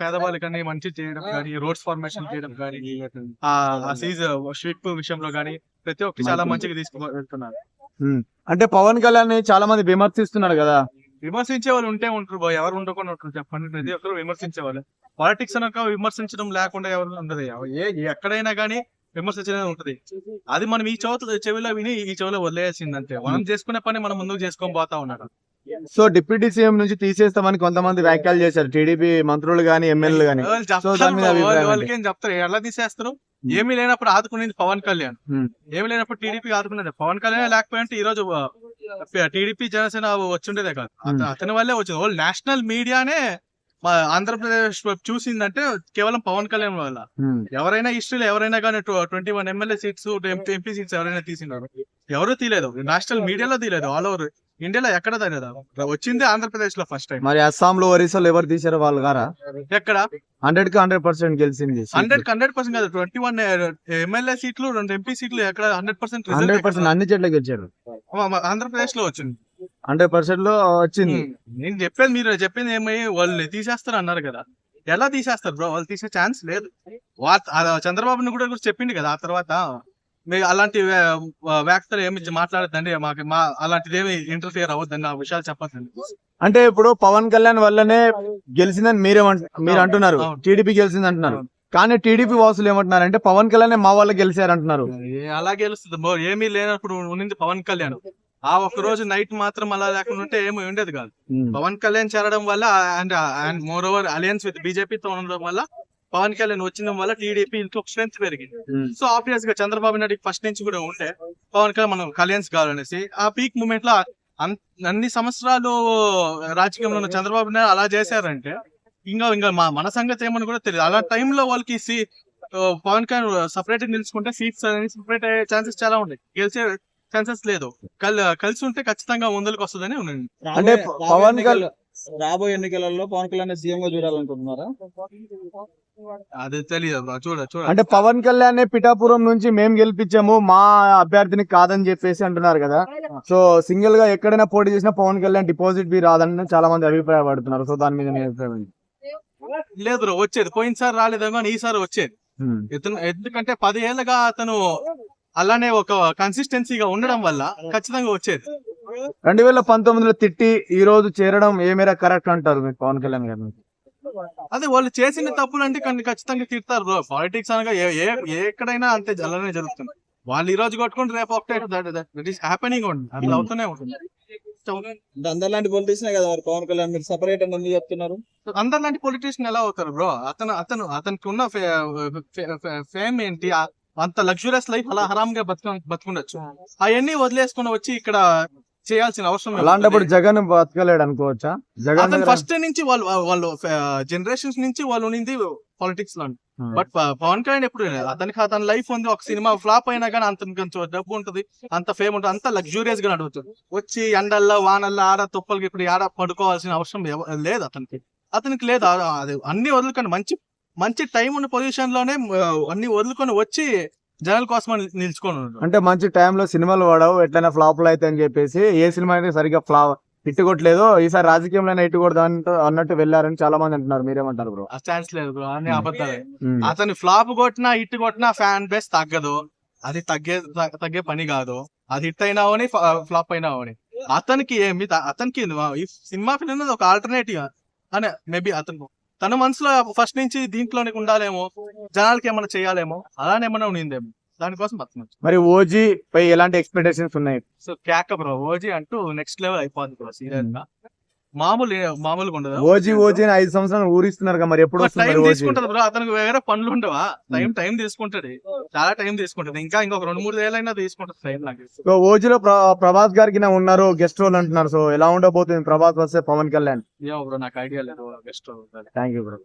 పేదవాళ్ళకని మంచి చేయడం కానీ రోడ్స్ ఫార్మేషన్ చేయడం కానీ ఆ సీజ్ షీప్ విషయంలో కానీ ప్రతి ఒక్కటి చాలా మంచిగా తీసుకు వెళ్తున్నారు. అంటే పవన్ కళ్యాణ్ని చాలా మంది విమర్శిస్తున్నారు కదా. విమర్శించే వాళ్ళు ఉంటే ఉంటారు బాయ్ ఎవరు ఉండకుండా ఉంటారు చెప్పండి. ప్రతి ఒక్కరు విమర్శించే వాళ్ళు. పాలిటిక్స్ అనక విమర్శించడం లేకుండా ఎవరు ఉండదు. ఏ ఎక్కడైనా కానీ విమర్శించడం ఉంటది. అది మనం ఈ చెవుతో చెవిలో విని ఈ చెవిలో వదిలేసింది అంతే మనం చేసుకునే పని మనం ముందుకు చేసుకొని పోతా ఉన్నాడు. సో డిప్యూటీ సీఎం నుంచి తీసేస్తామని కొంతమంది వ్యాఖ్యలు చేశారు టీడీపీ మంత్రులు గాని ఎమ్మెల్యేలు గాని వాళ్ళు చెప్తారు వాళ్ళు-? వాళ్ళకి ఎలా తీసేస్తారు. ఏమీ లేనప్పుడు ఆదుకునేది పవన్ కళ్యాణ్. ఏమీ లేనప్పుడు టీడీపీ ఆదుకునేది పవన్ కళ్యాణ్ లేకపోయింటే ఈ రోజు టీడీపీ జనసేన వచ్చిండేదే కాదు అత-. అతని వల్లే వచ్చింది ఓల్ నేషనల్ మీడియానే ఆంధ్రప్రదేశ్ చూసిందంటే కేవలం పవన్ కళ్యాణ్ వల్ల. ఎవరైనా హిస్టరీలో ఎవరైనా కానీ twenty one MLA seats MP seats ఎవరైనా తీసినారు ఎవరు తీయలేదు నేషనల్ మీడియాలో తీయలేదు ఆల్ ఓవర్ ఇండియాలో ఎక్కడ తీయలేదు వచ్చింది ఆంధ్రప్రదేశ్లో ఫస్ట్ టైం మరి అస్సాం లో ఒరిస్సాలో ఎవరు తీశారు వాళ్ళు గారా? ఎక్కడ? హండ్రెడ్కి హండ్రెడ్ పర్సెంట్ గెలిచింది హండ్రెడ్ హండ్రెడ్ పర్సెంట్ కాదు. ట్వంటీ వన్ ఎమ్మెల్యే సీట్లు రెండు ఎంపీ సీట్లు ఎక్కడ హండ్రెడ్ పర్సెంట్ హండ్రెడ్ పర్సెంట్ అన్ని చెట్లు గెలిచారు. ఆంధ్రప్రదేశ్లో వచ్చింది. హండ్రెడ్ పర్సెంట్లో వచ్చింది. నేను చెప్పేది మీరు చెప్పింది ఏమై? వాళ్ళు తీసేస్తారు అన్నారు కదా. ఎలా తీసేస్తారు బ్రో? వాళ్ళు తీసే ఛాన్స్ లేదు. చంద్రబాబుని కూడా కూడా చెప్పింది కదా ఆ తర్వాత. మీ అలాంటి వ్యా- వ్యాఖ్యలు ఏమి మాట్లాడద్దండి. మాకు మా అలాంటిది ఏమి ఇంటర్ఫియర్ అవ్వద్దండి ఆ విషయాలు చెప్పద్దండి. అంటే ఇప్పుడు పవన్ కళ్యాణ్ వల్లనే గెలిచిందని మీరేమంట మీరు అంటున్నారు. టీడీపీ గెలిచింది అంటున్నారు కానీ టీడీపీ వాసులు ఏమంటున్నారు అంటే పవన్ కళ్యాణ్ మా వాళ్ళు గెలిచారు అంటున్నారు అలా గెలుస్తుంది. ఏమీ లేనప్పుడు ఉన్నింది పవన్ కళ్యాణ్. ఆ ఒక్క రోజు నైట్ మాత్రం అలా లేకుండా ఉంటే ఏమీ ఉండేది కాదు. పవన్ కళ్యాణ్ చేరడం వల్ల and and moreover alliance with బీజేపీతో ఉండడం వల్ల పవన్ కళ్యాణ్ వచ్చిన వల్ల టీడీపీ ఇంట్లో స్ట్రెంత్ పెరిగింది. ఉమ్. సో ఆబ్వియస్గా చంద్రబాబు నాయుడు ఫస్ట్ నుంచి కూడా ఉంటే పవన్ కళ్యాణ్ మనం కళ్యాణ్స్ కావాలనేసి ఆ పీక్ మూమెంట్లో అన్- అన్ని సంవత్సరాలు రాజకీయంలో ఉన్న చంద్రబాబు నాయుడు అలా చేశారంటే ఇంకా ఇంకా మా మన సంగతి ఏమని కూడా తెలియదు. అలా టైంలో వాళ్ళకి సి పవన్ కళ్యాణ్ సపరేట్ నిలుచుకుంటే సీట్స్ అనేది సపరేట్ అయ్యే ఛాన్సెస్ చాలా ఉన్నాయి. గెలిచే ఛాన్సెస్ లేదు. కల్ కలిసి ఉంటే ఖచ్చితంగా ముందుకు వస్తుందని ఉంది. అంటే పవన్ కళ్యాణ్ రాబోయే ఎన్నికలలో పవన్ కళ్యాణ్ సీఎం గా చూడాలనుకుంటున్నారా అది తెలియదు bro. చూడ చూడ. అంటే పవన్ కళ్యాణ్ పిఠాపురం నుంచి మేము గెలిపించాము మా అభ్యర్థిని కాదని చెప్పేసి అంటున్నారు కదా. సో సింగిల్గా ఎక్కడైనా పోటీ చేసినా పవన్ కళ్యాణ్ డిపాజిట్ బి రాదని చాలా మంది అభిప్రాయపడుతున్నారు. సో దాని మీద అభిప్రాయం? లేదు వచ్చేది. పోయినసారి రాలేదేమో కానీ ఈసారి వచ్చేది. ఎందుకంటే పది ఏళ్ళగా అతను అలానే ఒక కన్సిస్టెన్సీగా ఉండడం వల్ల ఖచ్చితంగా వచ్చేది. రెండు వేల పంతొమ్మిదిలో తిట్టి ఈ రోజు చేరడం ఏ మేర కరెక్ట్ అంటారు మీకు పవన్ కళ్యాణ్ గారు? అదే వాళ్ళు చేసిన తప్పులు అంటే కొన్ని ఖచ్చితంగా తిడతారు బ్రో. పాలిటిక్స్ అనగా ఏ ఎక్కడైనా అంతే అలానే జరుగుతుంది. వాళ్ళు ఈ రోజు కొట్టుకుంటే రేపు ఒకటే. దట్ ఈస్ హ్యాపెనింగ్ ఉంటుంది అట్లా అవుతూనే ఉంటుంది. అందరిలాంటి పొలిటీషియన్ కదా మరి పవన్ కళ్యాణ్? మీరు సపరేట్ అని ఎందుకు చెప్తున్నారు? అందరిలాంటి పొలిటీషియన్ ఎలా అవుతారు బ్రో? అతను అతను అతనికి ఉన్న ఫేమ్ ఏంటి? అంత లగ్జూరియస్ లైఫ్ అలా హరామ్గా బతుకు బతుకుండొచ్చు. అవన్నీ వదిలేసుకుని వచ్చి ఇక్కడ చేయాల్సిన అవసరం? అలాంటప్పుడు జగన్ బతకలేడు అనుకోవచ్చా? జగన్ ఫస్ట్ నుంచి వాళ్ళు వాళ్ళు జనరేషన్స్ నుంచి వాళ్ళు ఉన్నింది పాలిటిక్స్లో Hmm. బట్ పవన్ కళ్యాణ్ ఎప్పుడు అతనికి అతని లైఫ్ ఉంది. ఒక సినిమా ఫ్లాప్ అయినా కానీ అంత కొంచెం డబ్బు ఉంటుంది. అంత ఫేమ్ ఉంటుంది. అంత లగ్జూరియస్గా నడుగుతుంది. వచ్చి ఎండల్లో వానల్లో ఆడ తుప్పలకి ఇప్పుడు ఆడ పడుకోవాల్సిన అవసరం లేదు అతనికి. అతనికి లేదు. అది అన్ని వదులుకొని మంచి మంచి టైం ఉన్న పొజిషన్లోనే అన్ని వదులుకొని వచ్చి జనాల కోసం అని నిల్చుకొని అంటే మంచి టైంలో సినిమాలు పడవు ఎట్లయినా ఫ్లాప్లు అయితే అని చెప్పేసి ఏ సినిమా అయితే సరిగ్గా ఫ్లా హిట్ కొట్టలేదు ఈసారి రాజకీయంలో హిట్ కొడదా అన్నట్టు వెళ్ళారని చాలా మంది అంటున్నారు. మీరేమంటారు బ్రో? ఛాన్స్ లేదు బ్రో అన్ని. అబద్ధాలే. అతని ఫ్లాప్ కొట్టినా హిట్ కొట్టినా ఫ్యాన్ బేస్ తగ్గదు. అది తగ్గే తగ్గ- తగ్గే పని కాదు. అది హిట్ అయినా అవని ఫ్లాప్ అయినా అవని. అతనికి ఏమి అతనికి సినిమా ఫిల్మ్ అనేది ఒక ఆల్టర్నేటివ్ అనే మేబీ అతను తన మనసులో ఫస్ట్ నుంచి దీంట్లోనే ఉండాలేమో జనాలకి ఏమైనా చేయాలేమో అలానే ఏమైనా ఉండిందేమో. దానికోసం బతున్నాం మరి ఓజీ పై ఎలాంటి ఎక్స్పెక్టేషన్స్ ఉన్నాయి? సో క్యాక బ్రో ఓజీ అంటూ నెక్స్ట్ లెవెల్ అయిపోతుంది బ్రో సీరియస్గా. మామూలు మామూలుగా ఉండదు? ఓజీ ఓజీ అని ఐదు సంవత్సరాలు ఊరిస్తున్నారు మరి ఎప్పుడు టైం తీసుకుంటది బ్రో అతనికి వేరే పనులు ఉండవా? టైం టైం తీసుకుంటది. చాలా టైం తీసుకుంటది. ఇంకా ఇంకొక రెండు మూడు ఏళ్ళైనా తీసుకుంటది టైం నాకు. ఓజీలో ప్ర- ప్రభాస్ గారికి ఉన్నారు గెస్ట్ రోల్ అంటున్నారు. సో ఎలా ఉండబోతుంది ప్రభాస్ వస్తే పవన్ కళ్యాణ్? ఏమో బ్రో నాకు ఐడియా లేదు. Guest thank you bro